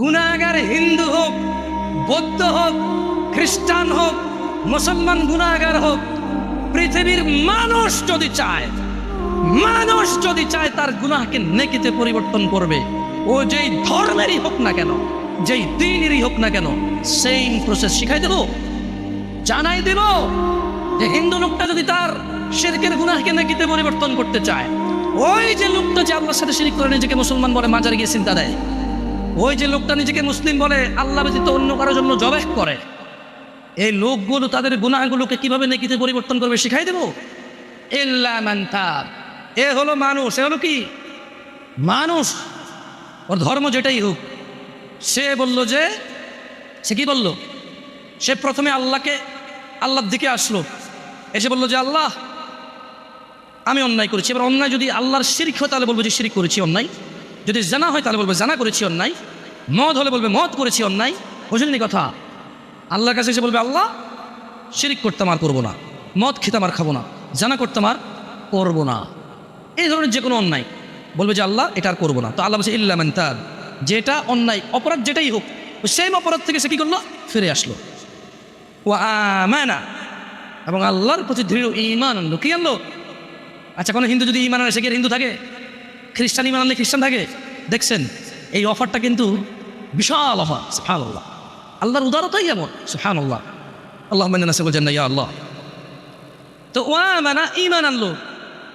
গুণাগার হিন্দু হোক, বৌদ্ধ হোক, খ্রিস্টান হোক, মুসলমান গুণাগার হোক, পৃথিবীর মানুষ যদি চায়, মানুষ যদি চায় তার গুনাহকে নেকিতে পরিবর্তন করবে। ও যেই ধর্মেরই হোক না কেন, যেই দিনেরই হোক না কেন সেম প্রসেস শিখাই দেব, জানাই দেব যে হিন্দু লোকটা যদি তার শেরকের গুনাহকে নেকিতে পরিবর্তন করতে চায়, ওই যে লোকটা যে আল্লাহর সাথে শিরিক করে নিজেকে মুসলমান বলে মাজারে গিয়ে চিন্তা দেয় ওই যে লোকটা নিজেকে মুসলিম বলে, আল্লাহ ব্যতীত অন্য কারোর জন্য জবেহ করে, এই লোকগুলো তাদের গুনাহগুলোকে কীভাবে নেকিতে পরিবর্তন করবে শিখাই দেব? ইল্লা মান এ হলো মানুষ, এ হলো কি? মানুষ। ওর ধর্ম যেটাই হোক। সে বলল যে, সে কি বলল? সে প্রথমে আল্লাহকে, আল্লাহর দিকে আসলো। এসে বলল যে, আল্লাহ, আমি অন্যায় করেছি। এবার অন্যায় যদি আল্লাহর শিরিক হয়, তাহলে বলব যে শিরিক করেছি, অন্যায়। যদি জানা হয় তাহলে বলবে, জানা করেছি অন্যায়, মদ হলে বলবে, মদ করেছি অন্যায়। বুঝলেনি কথা? আল্লাহর কাছে এসে বলবে, আল্লাহ, শিরিক করতাম আর করব না, মদ খেতাম আর খাব না, জানা করতাম আর করব না। এই ধরনের যে কোনো অন্যায়। বলবে যে, আল্লাহ, এটা আর করব না। তো আল্লাহ বলছে ইল্লামান তার যেটা অন্যায়, অপরাধ যেটাই হোক সেম অপরাধ থেকে সে কী করল? ফিরে আসলো। ও আমানা। এবং আল্লাহর প্রতি দৃঢ় ইমান আনলো কি আনলো। আচ্ছা কোনো হিন্দু যদি ইমান আনে, সে কি হিন্দু থাকে? খ্রিস্টান ইমান খ্রিস্টান থাকে? দেখছেন, এই অফারটা কিন্তু বিশাল অফার সুহান আল্লাহ আল্লাহর উদারতাই এমন সুহান আল্লাহ আল্লাহ মেনাসে বলছেন না ইয়া আল্লাহ। তো ওয়া মানা ইমান আনলো।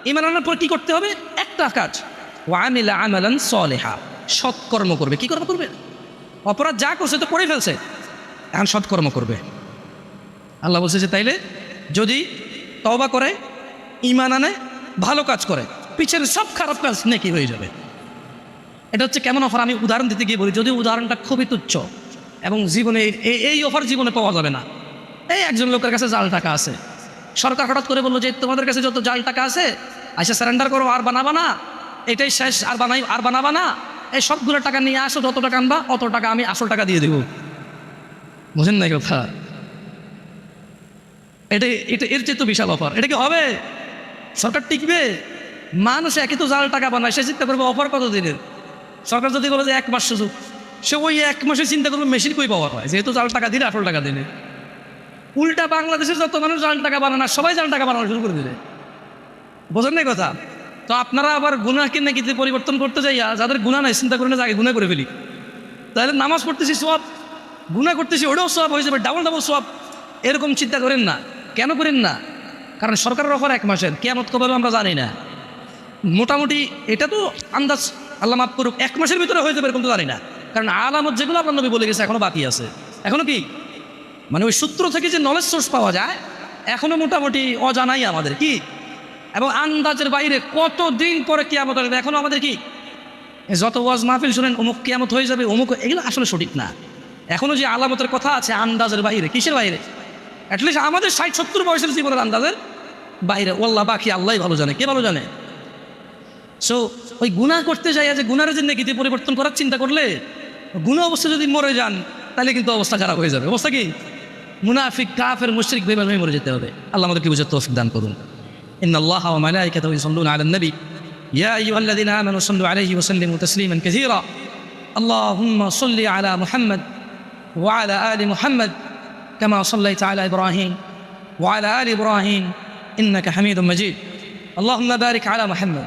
ইমান আনার পর কি করতে হবে? একটা কাজ। ওয়ামিলা আমালান সলেহা। সৎকর্ম করবে। কি কর্ম করবে? অপরাধ যা করছে তো করে ফেলছে। এখন সৎকর্ম করবে। আল্লাহ বলছে যে তাইলে যদি তওবা করে ইমান আনে, ভালো কাজ করে। পিছের সব খারাপ কাজ নাকি হয়ে যাবে। এটা হচ্ছে কেমন অফার আমি উদাহরণ দিতে গিয়ে বলি যদি উদাহরণটা খুবই তুচ্ছ এবং জীবনে এই- এই অফার জীবনে পাওয়া যাবে না। এই একজন লোকের কাছে জাল টাকা আছে। সরকার হঠাৎ করে বলল যে, তোমাদের কাছে যত জাল টাকা আছে আইসা সারেন্ডার করো, আর বানাবা না। এটাই শেষ, আর বানাই, আর বানাবা না। এই সবগুলো টাকা নিয়ে আসো, যত টাকা আনবা, অত টাকা আমি আসল টাকা দিয়ে দেবো। বুঝেন না কথা? এটা এটা এর চেয়ে তো বিশাল অফার এটা কি হবে? সরকার টিকবে? মানুষ একই তো জাল টাকা বানায়, সে চিন্তা করবে অফার কত দিনের? সরকার যদি বলে যে এক মাস সুযোগ, সে ওই এক মাসে চিন্তা করবে মেশিন কই পাওয়া হয় যেহেতু জাল টাকা দিলে আসল টাকা দিলে উল্টা বাংলাদেশের যত মানুষ জাল টাকা বানানো সবাই জাল টাকা বানানো শুরু করে দিলে। বোঝেন না কথা? তো আপনারা আবার গুনাকে নাকি যে পরিবর্তন করতে যাইয়া, যাদের গুণা নাই, চিন্তা করেন যে আগে গুণা করে ফেলি। তাহলে নামাজ পড়তেছি সব গুণা করতেছি ওটাও সব হয়ে যাবে ডাবল ডাবল সব এরকম চিন্তা করেন না। কেন করেন না? কারণ সরকারের অফার এক মাসের কেমত কবে আমরা জানি না। মোটামুটি এটা তো আন্দাজ আল্লাহ মাফ করুক, এক মাসের ভিতরে হয়ে যাবে এরকম তো জানি না। কারণ আলামত যেগুলো আপনার নবী বলে গেছে, এখনও বাকি আছে। এখনও কি? মানে ওই সূত্র থেকে যে নলেজ সোর্স পাওয়া যায়, এখনও মোটামুটি অজানাই আমাদের, কি? এবং আন্দাজের বাইরে কত দিন পরে কিয়ামত আসবে, এখনও আমাদের কি? যত ওয়াজ মাহফিল শুনেন, অমুক কিয়ামত হয়ে যাবে, অমুক এগুলো আসলে সঠিক না। এখনও যে আলামতের কথা আছে, আন্দাজের বাইরে, কিসের বাইরে? অ্যাটলিস্ট আমাদের ষাট, সত্তর বয়সের জীবনের আন্দাজের বাইরে। ওল্লা বাকি আল্লাহ ভালো জানে, কে ভালো জানে? সো ওই গুনাহ করতে যাই যে গুনার যে নেগেটিভ পরিবর্তন করার চিন্তা করলে গুণা অবস্থা যদি মরে যান তাহলে কিন্তু অবস্থা খারাপ হয়ে যাবে অবস্থা কি মুনাফিক কাফের মুশরিক বেমান হয়ে মরে যেতে হবে আল্লাহ আমাদেরকে বুঝে তৌফিক দান করুন إن الله وملائكته يصلون على النبي يا أيها الذين آمنوا صلوا عليه وسلموا تسليما كثيرا اللهم صل على محمد وعلى آل محمد كما صليت على إبراهيم وعلى آل إبراهيم إنك حميد مجيد اللهم بارك على محمد